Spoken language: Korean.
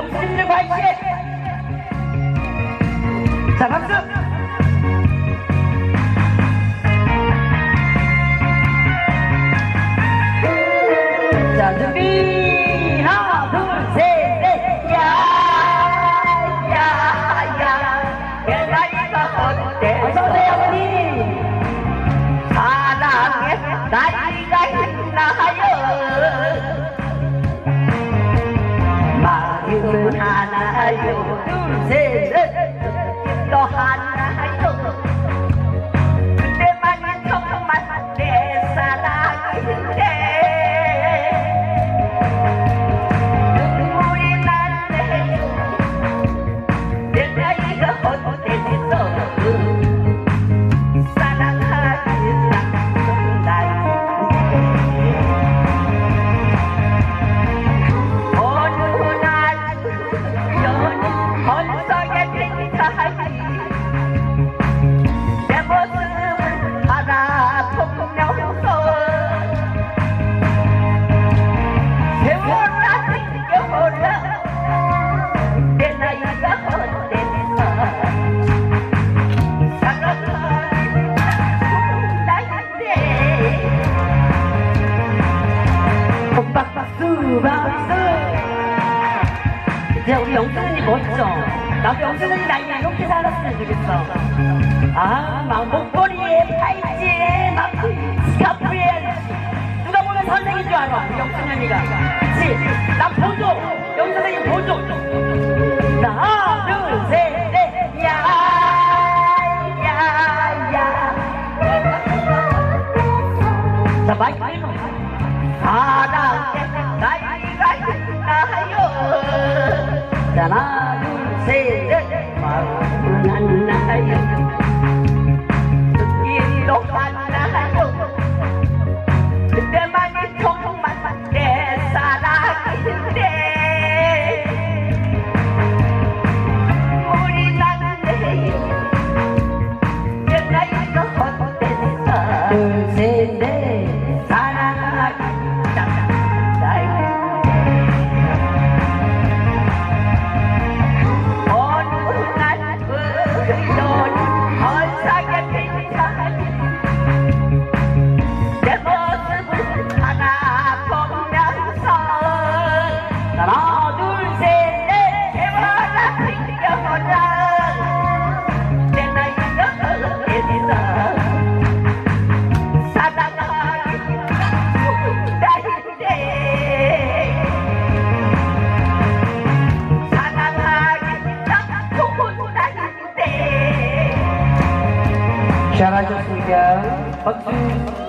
मुस्लिमले पाहिजे tung xê xê Đó 박수 야 우리 영준 언니 멋져 나도 영준 언니 나이가 이렇게 살았으면 좋겠어. 아막 목걸이에 팔찌에 막 스카프에 누가 보면 선생인 줄 알아 우리 영준 언니가. 그치? 나 보조! 영준 언니 보조! 수고하셨습니다. 박수.